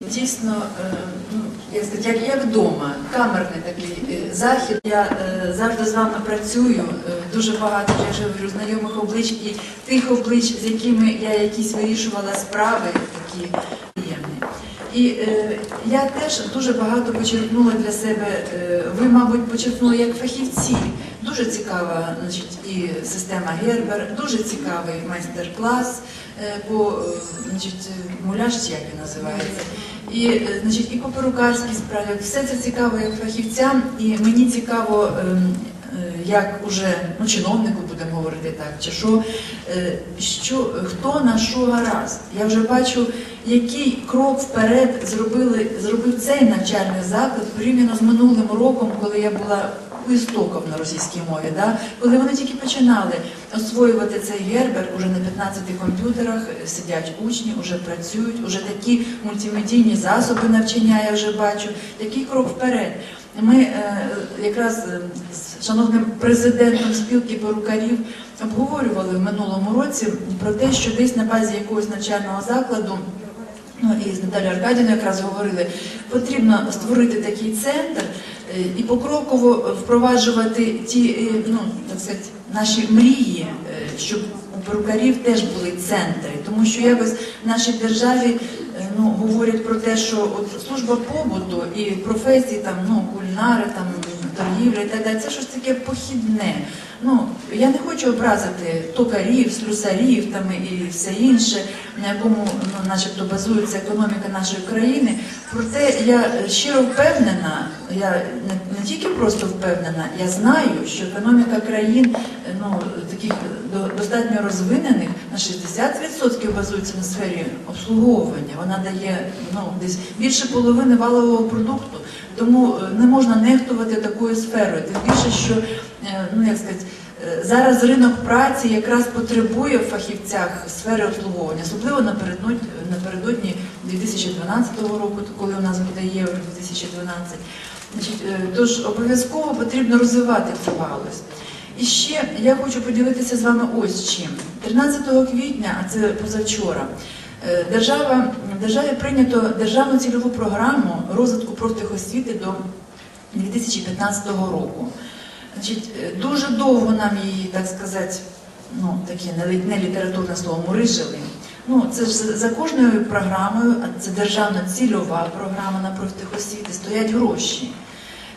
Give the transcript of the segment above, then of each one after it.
Дійсно, е, ну, як як, вдома, камерний такий е, захід. Я е, завжди з вами працюю. Дуже багато я говорю знайомих облич і тих облич, з якими я якісь вирішувала справи, такі приємні. І я теж дуже багато почерпнула для себе. ви, мабуть, почерпнули як фахівці. Дуже цікава значить, і система Гербер, дуже цікавий майстер-клас по е, значить, муляж, чи як він називається. І, е, значить, і по перукарській справі. Все це цікаво як фахівцям, і мені цікаво, ем, е, як уже ну, чиновнику будемо говорити так, чи що, е, що хто на що гаразд. Я вже бачу, який крок вперед зробили, зробив цей навчальний заклад порівняно з минулим роком, коли я була у істоків на російській мові, да? коли вони тільки починали освоювати цей гербер, уже на 15 комп'ютерах сидять учні, вже працюють, вже такі мультимедійні засоби навчання я вже бачу, який крок вперед. Ми е, якраз е, з шановним президентом спілки перукарів обговорювали в минулому році про те, що десь на базі якогось навчального закладу Ну і з Наталією Аркадівною якраз говорили, потрібно створити такий центр і покроково впроваджувати ті, е, ну так сказати, наші мрії, е, щоб у перукарів теж були центри, тому що якось в нашій державі е, ну говорять про те, що от служба побуту і професії там ну кулінари, там торгівля і так далі, це щось таке похідне. Ну, я не хочу образити токарів, слюсарів там і все інше, на якому ну, начебто базується економіка нашої країни. Проте я щиро впевнена, я не, не тільки просто впевнена, я знаю, що економіка країн ну, таких до- достатньо розвинених на 60% базується на сфері обслуговування. Вона дає ну, десь більше половини валового продукту. Тому е, не можна нехтувати такою сферою. Тим більше, що е, ну як сказати, е, зараз ринок праці якраз потребує в фахівцях сфери обслуговування, особливо напередодні, напередодні 2012 року, коли у нас буде євро 2012. Значить, тож обов'язково потрібно розвивати цю галузь. І ще я хочу поділитися з вами ось чим. 13 квітня, а це позавчора, держава, державі прийнято державну цільову програму розвитку профтехосвіти до 2015 року. Значить, е, дуже довго нам її, так сказати, ну, таке не літературне слово мурижили. Ну, це ж за кожною програмою, а це державна цільова програма на профтехосвіти, стоять гроші.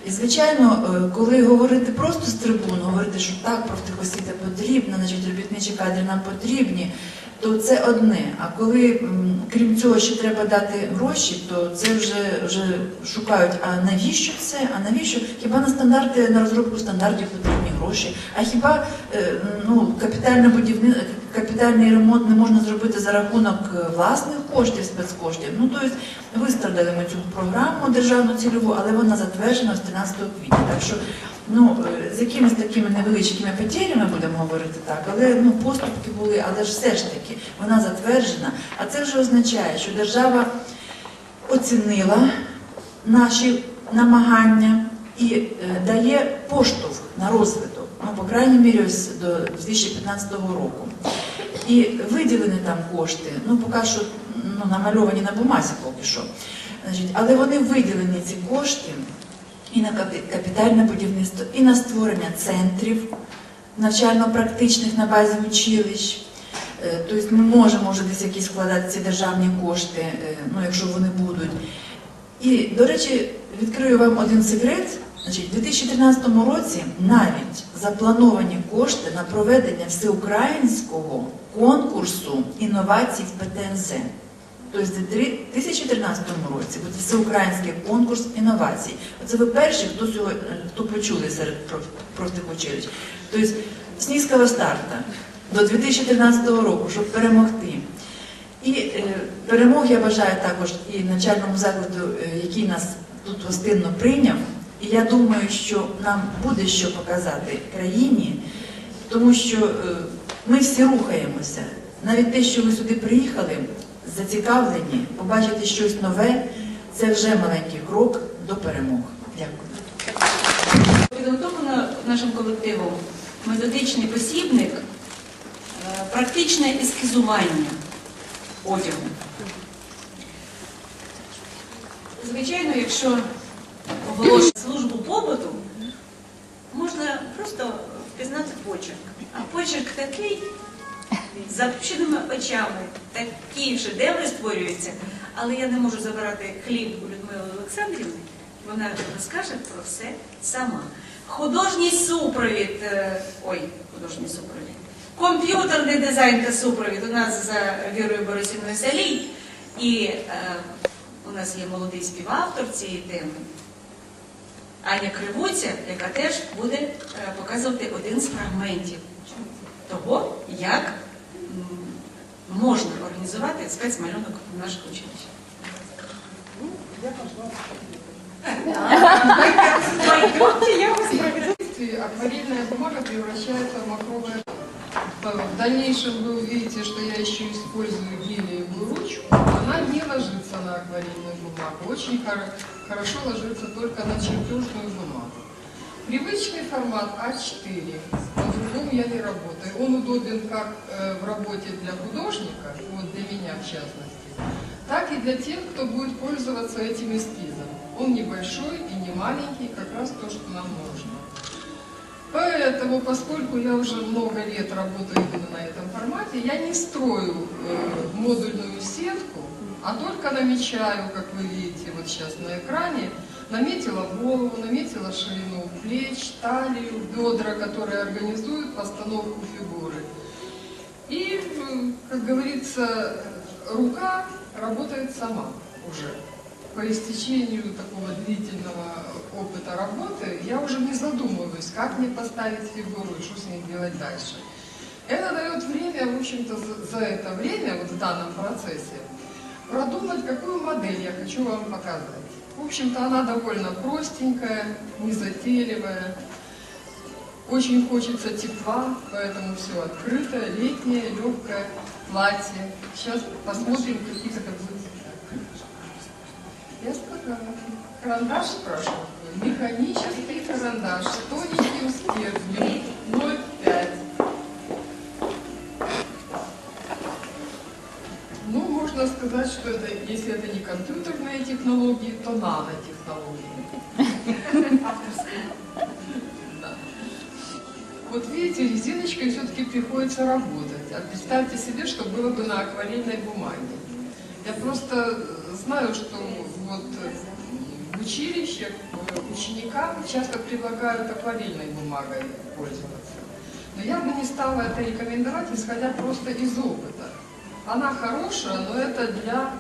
І, звичайно, е, коли говорити просто з трибуни, говорити, що так, профтехосвіта потрібна, значить робітничі кадри нам потрібні, то це одне. А коли крім цього ще треба дати гроші, то це вже, вже шукають, а навіщо це? А навіщо? Хіба на стандарти, на розробку стандартів потрібні гроші? А хіба е, ну, капітальне будівни... капітальний ремонт не можна зробити за рахунок е, власних коштів, спецкоштів? Ну, тобто вистрадали ми цю програму державну цільову, але вона затверджена з 13 квітня. Так що ну, е, з якимись такими невеличкими потерями будемо говорити так, але ну, поступки були, але ж все ж таки вона затверджена. А це вже означає, що держава оцінила наші намагання і е, дає поштовх на розвиток, ну, по крайній мірі, ось до 2015 року. І виділені там кошти, ну поки що ну, намальовані на бумазі поки що. Значить, але вони виділені ці кошти і на капі- капітальне будівництво, і на створення центрів навчально-практичних на базі училищ. Е, Тобто ми можемо вже десь якісь вкладати ці державні кошти, е, ну якщо вони будуть. І, до речі, відкрию вам один секрет. Значить, у 2013 році навіть заплановані кошти на проведення всеукраїнського конкурсу інновацій в ПТНЗ. Тобто в 2013 році буде всеукраїнський конкурс інновацій. Оце ви перші, хто, сьогодні, хто почули серед проф- профтехучилищ. Тобто з низького старта до 2013 року, щоб перемогти. І е, перемог я бажаю також і начальному закладу, е, який нас тут гостинно прийняв. І я думаю, що нам буде що показати країні, тому що е, ми всі рухаємося. Навіть те, що ви сюди приїхали, зацікавлені, побачити щось нове, це вже маленький крок до перемог. Дякую. Підготовлено нашим колективом методичний посібник, е, практичне ескізування одягу. Звичайно, якщо оголошувати службу побуту, можна просто впізнати почерк. А почерк такий, з заплющеними очами, такі шедеври створюються. Але я не можу забирати хліб у Людмили Олександрівни, вона розкаже про все сама. Художній супровід, е, ой, художній супровід. Комп'ютерний дизайн та супровід у нас за Вірою Борисівною Салій. І е, у нас є молодий співавтор цієї теми. Аня Кривуця, яка теж буде е, показувати один з фрагментів того, як можна організувати в наших училищах. И акварельная бумага превращается в махровое. В дальнейшем вы увидите, что я еще использую гелиевую ручку. Она не ложится на акварельную бумагу. Очень хор- хорошо ложится только на чертежную бумагу. Привычный формат А4. По-другому я не работаю. Он удобен как э, в работе для художника, вот для меня в частности, так и для тех, кто будет пользоваться этим эскизом. Он небольшой и не маленький, как раз то, что нам нужно. Поэтому, поскольку я уже много лет работаю именно на этом формате, я не строю э, модульную сетку, а только намечаю, как вы видите вот сейчас на экране, наметила голову, наметила ширину плеч, талию, бедра, которые организуют постановку фигуры. И, как говорится, рука работает сама уже. По истечению такого длительного опыта работы я уже не задумываюсь, как мне поставить фигуру и что с ней делать дальше. Это дает время, в общем-то, за это время, вот в данном процессе, продумать, какую модель я хочу вам показать. В общем-то, она довольно простенькая, незатейливая. Очень хочется тепла, поэтому все открытое, летнее, легкое платье. Сейчас посмотрим, какие это будут. Я сказала. Карандаш спрашиваю. Механический карандаш тоненьким стержнем 0,5. Можно сказать, что это, если это не компьютерные технологии, то нанотехнологии. Да. Вот видите, резиночкой все-таки приходится работать. А представьте себе, что было бы на акварельной бумаге. Я просто знаю, что вот в училищах э, ученикам часто предлагают акварельной бумагой пользоваться. Но я бы не стала это рекомендовать, исходя просто из опыта. Она хорошая, но это для,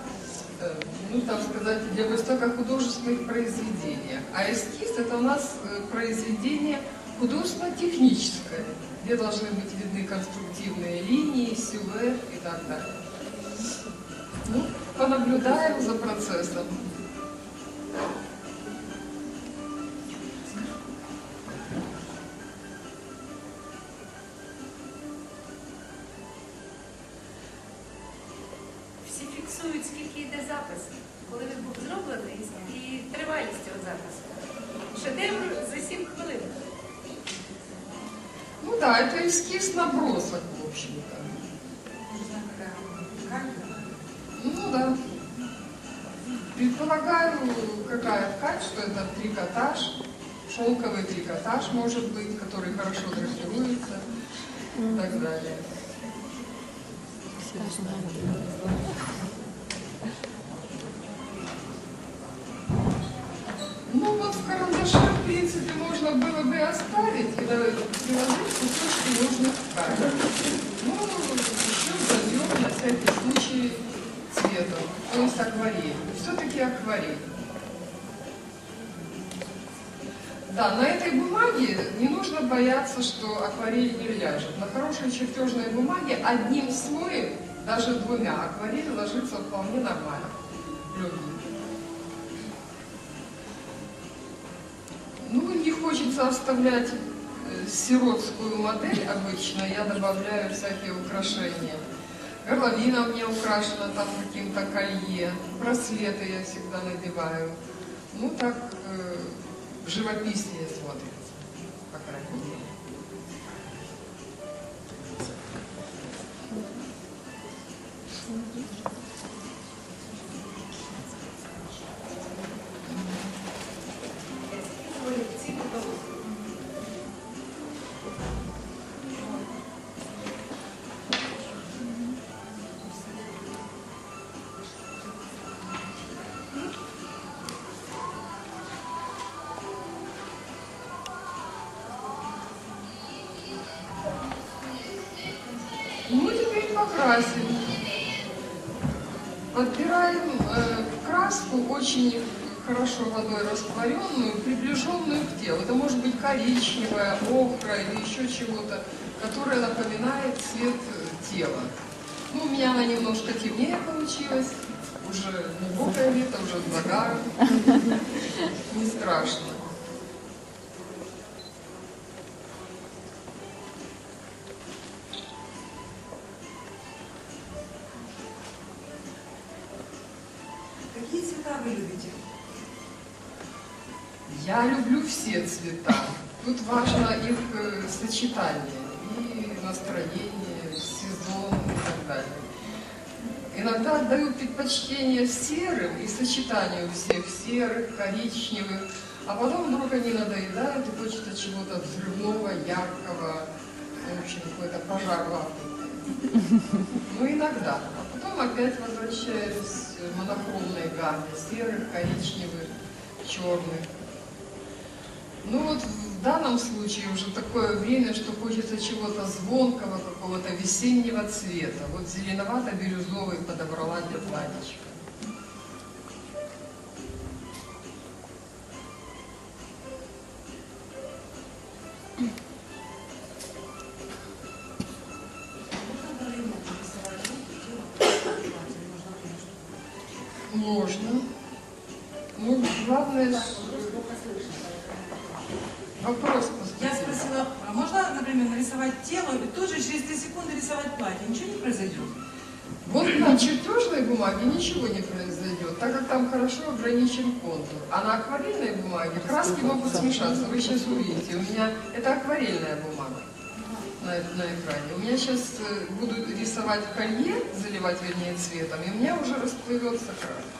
э, ну так сказать, для высокохудожественных произведений. А эскиз это у нас э, произведение художественно-техническое, где должны быть видны конструктивные линии, силуэт и так далее. Ну, понаблюдаем за процессом. Да, это эскиз набросок, в общем-то. Ну да. Предполагаю, какая ткань, что это трикотаж, шелковый трикотаж может быть, который хорошо драпируется и так далее. Ну вот в карандаше, в принципе, можно было бы оставить и приложить кусочки нужных тканей. Ну, еще зальем на всякий случай цветом, то есть акварель. Все-таки акварель. Да, на этой бумаге не нужно бояться, что акварель не ляжет. На хорошей чертежной бумаге одним слоем, даже двумя, акварель ложится вполне нормально. Легенько. Ну, не хочется оставлять э, сиротскую модель обычно, я добавляю всякие украшения. Горловина меня украшена там каким-то колье, браслеты я всегда надеваю. Ну, так э, живописнее смотрится, по крайней мере. красим. Подбираем э, краску очень хорошо водой растворенную, приближенную к телу. Это может быть коричневая, охра или еще чего-то, которое напоминает цвет э, тела. Ну, у меня она немножко темнее получилась. Уже глубокое лето, уже с загаром. Не страшно. Цвета вы любите? Я люблю все цвета. Тут важно их э, сочетание и настроение, сезон и так далее. Иногда отдаю предпочтение серым и сочетанию всех серых, коричневых, а потом вдруг они надоедают и хочется чего-то взрывного, яркого, в общем, какой-то пожар в. Ну, иногда. Потом опять возвращаюсь к монохромной гамме серых, коричневых, черных. Ну вот в данном случае уже такое время, что хочется чего-то звонкого, какого-то весеннего цвета. Вот зеленовато-бирюзовый подобрала для платьичка. Ограничен контур. А на акварельной бумаге краски могут смешаться. Вы сейчас увидите. У меня это акварельная бумага на, на экране. У меня сейчас буду рисовать колье, заливать вернее цветом, и у меня уже расплывется краска.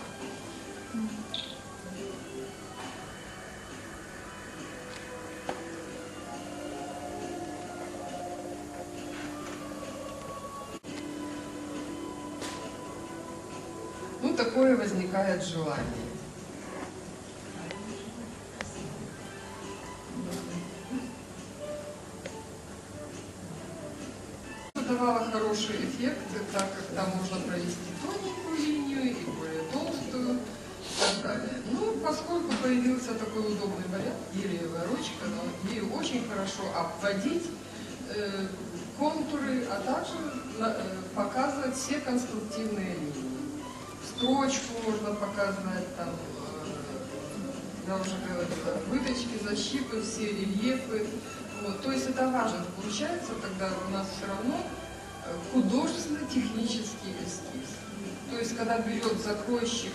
Ну, такое возникает желание. Хороший эффект, так как там можно провести тоненькую линию и более толстую и так далее. Ну, поскольку появился такой удобный вариант, гелиевая ручка, но ею очень хорошо обводить э, контуры, а также на- э, показывать все конструктивные линии. Строчку можно показывать, там, э, я уже говорила, выточки, защипы, все рельефы. Вот. То есть это важно. Получается тогда у нас все равно художественно-технический эскиз. То есть когда берет закройщик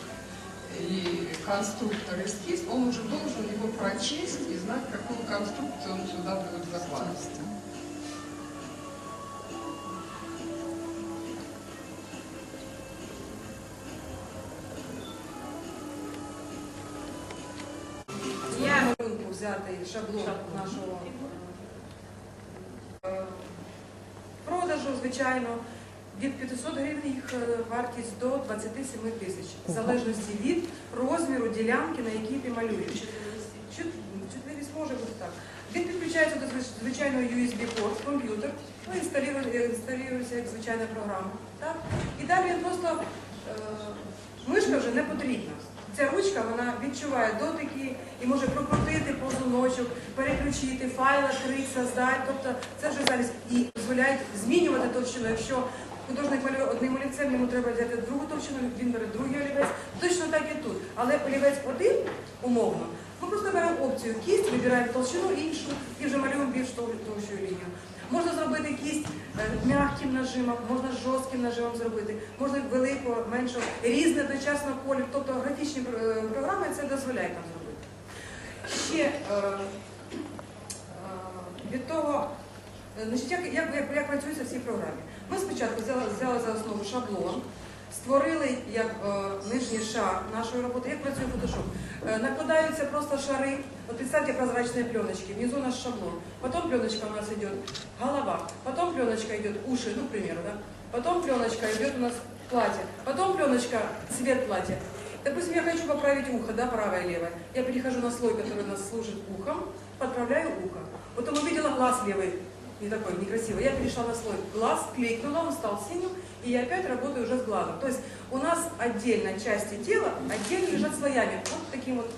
или конструктор эскиз, он уже должен его прочесть и знать, какую конструкцию он сюда будет закладывать. Я взятий шаблон нашого звичайно, від 500 гривень їх е, вартість до 27 тисяч, в залежності від розміру ділянки, на якій ти малюєш. Чут- Чутливість може бути так. Він підключається до звичайного USB-порт комп'ютер, ну, інсталюється як звичайна програма. Так? І далі він просто е, мишка вже не потрібна. Ця ручка вона відчуває дотики і може прокрутити позуночок, переключити файл, відкрити, создати. Тобто це вже зараз і дозволяє змінювати товщину. Якщо художник малює одним олівцем, йому треба взяти другу товщину, він бере другий олівець. Точно так і тут. Але олівець один умовно. Ми просто беремо опцію кість, вибираємо толщину іншу і вже малюємо більш тов- товщу лінію. Можна зробити кість е, м'яким нажимом, можна жорстким нажимом зробити, можна великого, меншого, різне одночасно колір. Тобто графічні е, програми це дозволяють нам зробити. Ще е, від того, значить, як, як, як, працюються всі програми. Ми спочатку взяли, взяли за основу шаблон, створили як е, нижній шар нашої роботи, як працює фотошоп. Е, накладаються просто шари, вот представьте прозрачные пленочки, внизу наш шаблон, потом пленочка у нас идет голова, потом пленочка идет уши, ну, к примеру, да, потом пленочка идет у нас платье, потом пленочка цвет платья. Допустим, я хочу поправить ухо, да, правое и левое. Я перехожу на слой, который у нас служит ухом, подправляю ухо. Потом увидела глаз левый, не такой некрасивый. Я перешла на слой глаз, кликнула, он стал синим, и я опять работаю уже с глазом. То есть у нас отдельно части тела, отдельно лежат слоями. Вот таким вот.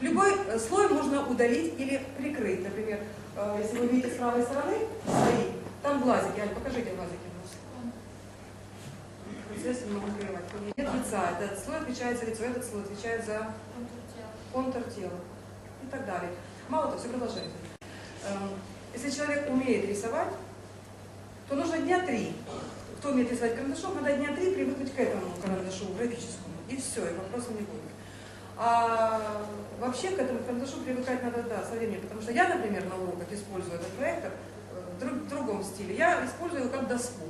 Любой э, слой можно удалить или прикрыть. Например, э, если вы видите с правой стороны слои, там глазики. Ань, покажите глазики здесь я могу открывать. Нет лица. Этот слой отвечает за лицо, этот слой отвечает за контур тела и так далее. Мало того, все продолжается. Эм, Если человек умеет рисовать, то нужно дня три. Кто умеет рисовать карандашом, надо дня три привыкнуть к этому карандашу графическому. И все, и вопросов не будет. А вообще к этому карандашу привыкать надо, да, со временем. Потому что я, например, на уроках использую этот проектор э, в друг- в другом стиле. Я использую его как доску.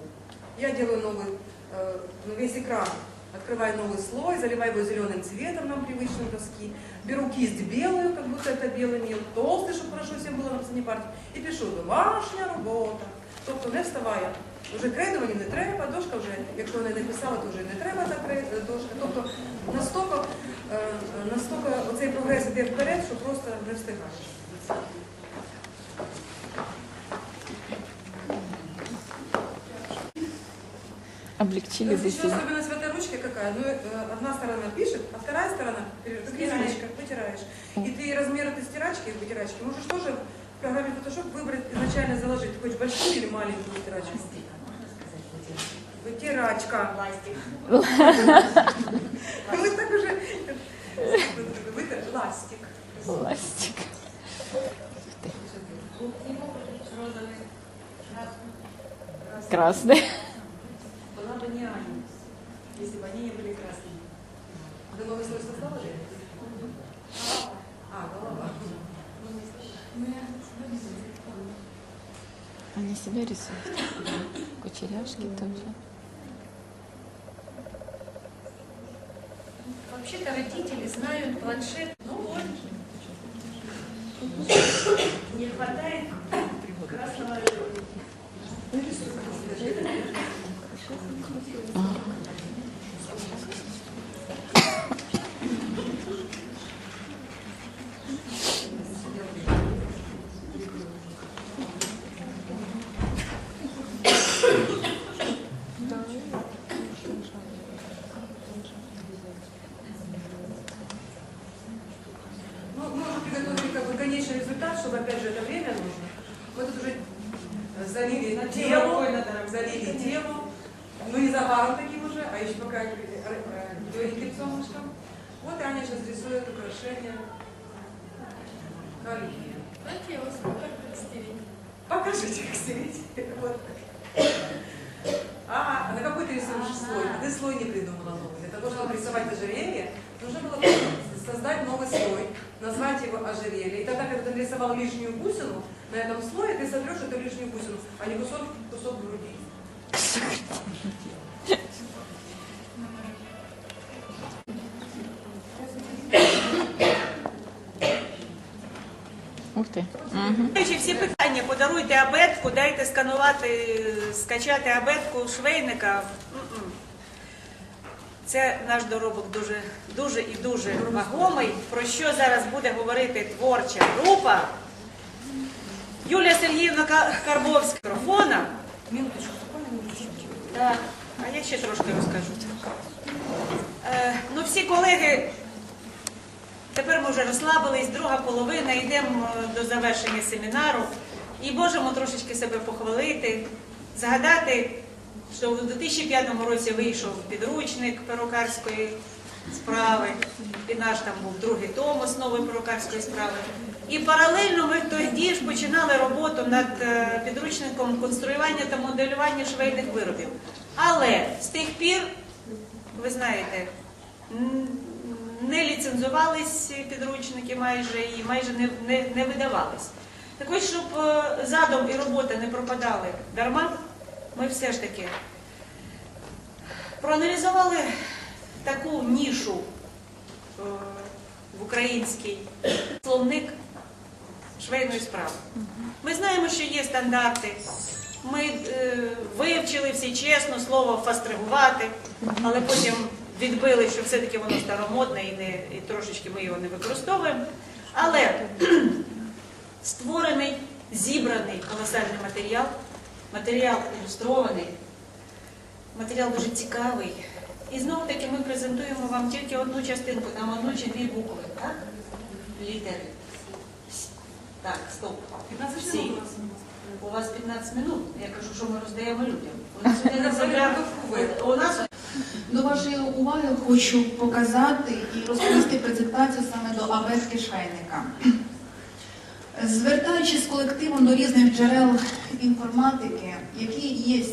Я делаю новый, э, ну, весь экран, открываю новый слой, заливаю его зеленым цветом нам привычной доски, беру кисть белую, как будто это белый мел, толстый, чтобы хорошо всем было на последній партії, і пишу домашня робота. Тобто не вставає. Вже кредувати не треба, дошка вже, якщо не написала, то вже не треба та кре- дошка. Тобто настільки, е, настільки оцей прогрес іде вперед, що просто не встигаєш. Облегчили То бы есть еще себе. особенность в этой ручке какая? Ну, э, одна сторона пишет, а вторая сторона, э, как резиночка, вытираешь. И ты размер этой стирачки, вытирачки, можешь тоже в программе Photoshop выбрать, изначально заложить, ты хочешь большую или маленькую стирачку. Вытирачка. Мы так уже... Ластик. Пластик. Красный. Была бы не Аня, если бы они не были красными. Ты новый слой создала же? А, голова. Они себя рисуют. Кучеряшки тоже. Вообще-то родители знают планшет. Ну вот. Не хватает красного мы уже приготовили как бы конечный результат, чтобы опять же это время нужно. Мы тут уже залили тело, залили тело, ну не загаром таким уже, а еще пока легким солнышком. Вот Аня сейчас рисует украшение колени. Покажите, как стереть. Вот так. А, на какой ты рисуешь слой? А ты слой не придумала новый. Для того, чтобы рисовать ожерелье, нужно было создать новый слой, назвать его ожерелье. И тогда, когда нарисовал лишнюю бусину, на этом слое ты сотрешь эту лишнюю бусину, а не кусок, кусок груди. Ух ты. Мгм. Речі, всі питання подаруйте абетку, дайте сканувати, скачати абетку швейника. Це наш доробок дуже, дуже і дуже вагомий. Про що зараз буде говорити творча група? Юлія Сергіївна Карбовська мікрофона. Минуточку. Так, а я ще трошки розкажу. Е, ну, всі колеги, тепер ми вже розслабились, друга половина, йдемо е, до завершення семінару і можемо трошечки себе похвалити, згадати, що у 2005 році вийшов підручник перукарської справи, і наш там був другий том основи перукарської справи. І паралельно ми тоді ж починали роботу над е, підручником конструювання та моделювання швейних виробів. Але з тих пір, ви знаєте, не ліцензувались підручники майже і майже не, не, не видавались. Так ось, щоб е, задум і робота не пропадали дарма, ми все ж таки проаналізували таку нішу е, в український словник швейної справи. Ми знаємо, що є стандарти. Ми е, вивчили всі чесно слово фастригувати, але потім відбили, що все-таки воно старомодне і, не, і трошечки ми його не використовуємо. Але створений зібраний колосальний матеріал, матеріал ілюстрований, матеріал дуже цікавий. І знову таки ми презентуємо вам тільки одну частинку, там одну чи дві букви, так? Літери. Так, стоп. Всі. У вас 15 минут. Я кажу, що ми роздаємо людям. У нас один екземпляр. У нас До вашої уваги хочу показати і розповісти презентацію саме до абетки швейника. Звертаючись з колективом до різних джерел інформатики, які є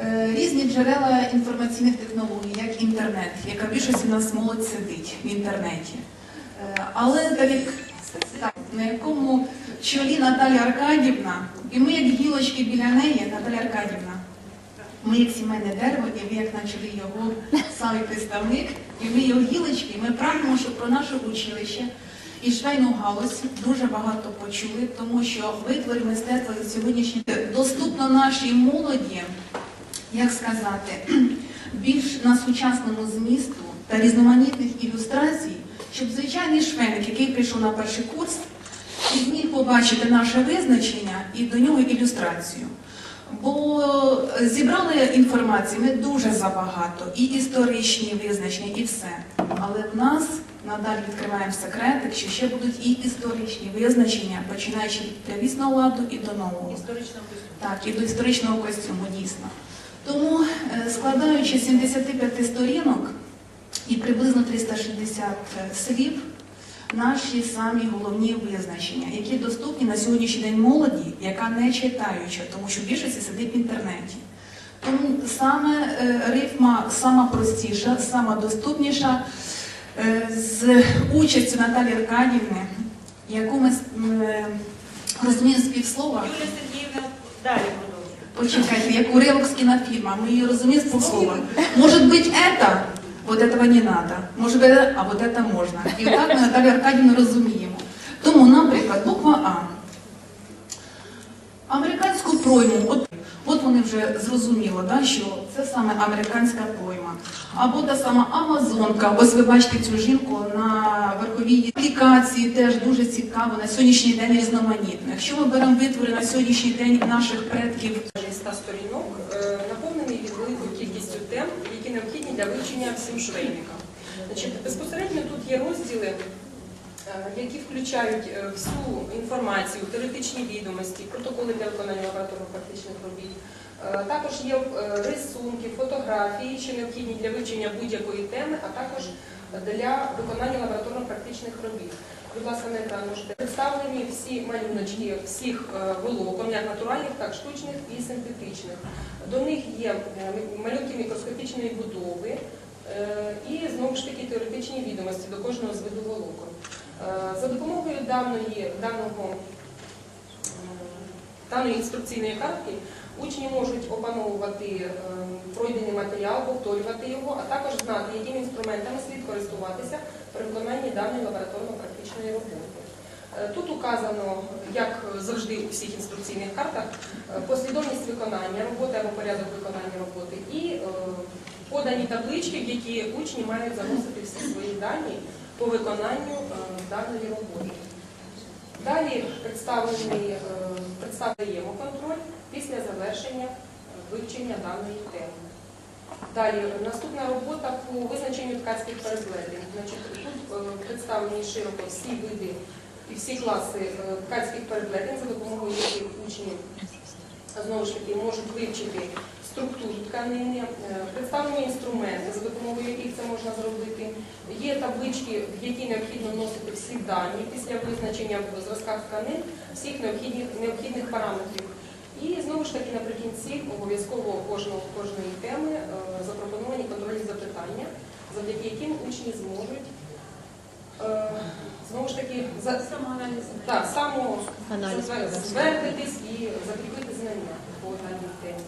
е, різні джерела інформаційних технологій, як інтернет, яка більшість у нас молодь сидить в інтернеті. Е, Але так на якому чолі Наталя Аркадівна, і ми як гілочки біля неї, Наталя Аркадівна, ми як сімейне дерево, і ви як начали його самий представник, і ми його гілочки, і ми прагнемо, щоб про наше училище і швейну галузь дуже багато почули, тому що витвори мистецтва день доступно нашій молоді, як сказати, більш на сучасному змісту та різноманітних ілюстрацій, щоб звичайний швейник, який прийшов на перший курс, зміг побачити наше визначення і до нього ілюстрацію. Бо зібрали інформації ми дуже забагато, і історичні визначення, і все. Але в нас надалі відкриваємо секретик, що ще будуть і історичні визначення, починаючи від первісного ладу і до нового. історично Так, і до історичного костюму, дійсно. Тому, е, складаючи 75 сторінок і приблизно 360 слів, наші самі головні визначення, які доступні на сьогоднішній день молоді, яка не читаюча, тому що більшість сидить в інтернеті. Тому саме е, рифма сама простіша, сама доступніша, е, з участю Наталі Аркадівни, яку ми м, е, розуміємо з півслова. Юлія Сергіївна далі продовжує. Почекайте, як уривок з кинофильма, мы ее разумеем с полслова. Может быть это, вот этого не надо, может быть, это, а вот это можно. І так ми Наталію Аркадівну розуміємо. Тому, наприклад, буква А. Американську пройму, от, от вони вже зрозуміло, да, що це саме американська пройма. Або та сама Амазонка. Ось ви бачите цю жінку на верховій аплікації, теж дуже цікаво, на сьогоднішній день різноманітно. Якщо ми беремо витвори на сьогоднішній день наших предків, Майже 100 сторінок, для вивчення всім швейникам. Значить, безпосередньо тут є розділи, е, які включають е, всю інформацію, теоретичні відомості, протоколи для виконання лабораторно-практичних робіт. Е, Також є рисунки, фотографії, що необхідні для вивчення будь-якої теми, а також для виконання лабораторно-практичних робіт. Будь ласка, на екран можете представлені всі малюночки всіх е, волокон, як натуральних, так штучних і синтетичних. До них є е, малюнки мікроскопічної будови е, і знову ж таки теоретичні відомості до кожного з виду волокон. За допомогою даної, даного, даної інструкційної картки учні можуть опановувати пройдений матеріал, повторювати його, а також знати, якими інструментами слід користуватися при виконанні даної лабораторно-практичної роботи. Е, Тут указано, як завжди у всіх інструкційних картах, е, послідовність виконання роботи або порядок виконання роботи і е, подані таблички, в які учні мають заносити всі свої дані по виконанню даної роботи. Далі представлений, представляємо контроль після завершення вивчення даної теми. Далі наступна робота по визначенню ткацьких переплетень. Значить, тут е, представлені широко всі види і всі класи е, ткацьких переплетень, за допомогою яких учні знову ж таки можуть вивчити структуру тканини, Е, представлені інструменти, за допомогою яких це можна зробити. Є таблички, в які необхідно вносити всі дані після визначення в зразках тканин всіх необхідних, необхідних параметрів. Знову ж таки наприкінці обов'язково кожного кожної теми е, запропоновані контрольні запитання, завдяки яким учні зможуть е, знову ж таки за так, само Аналіз і закріпити знання по даній темі.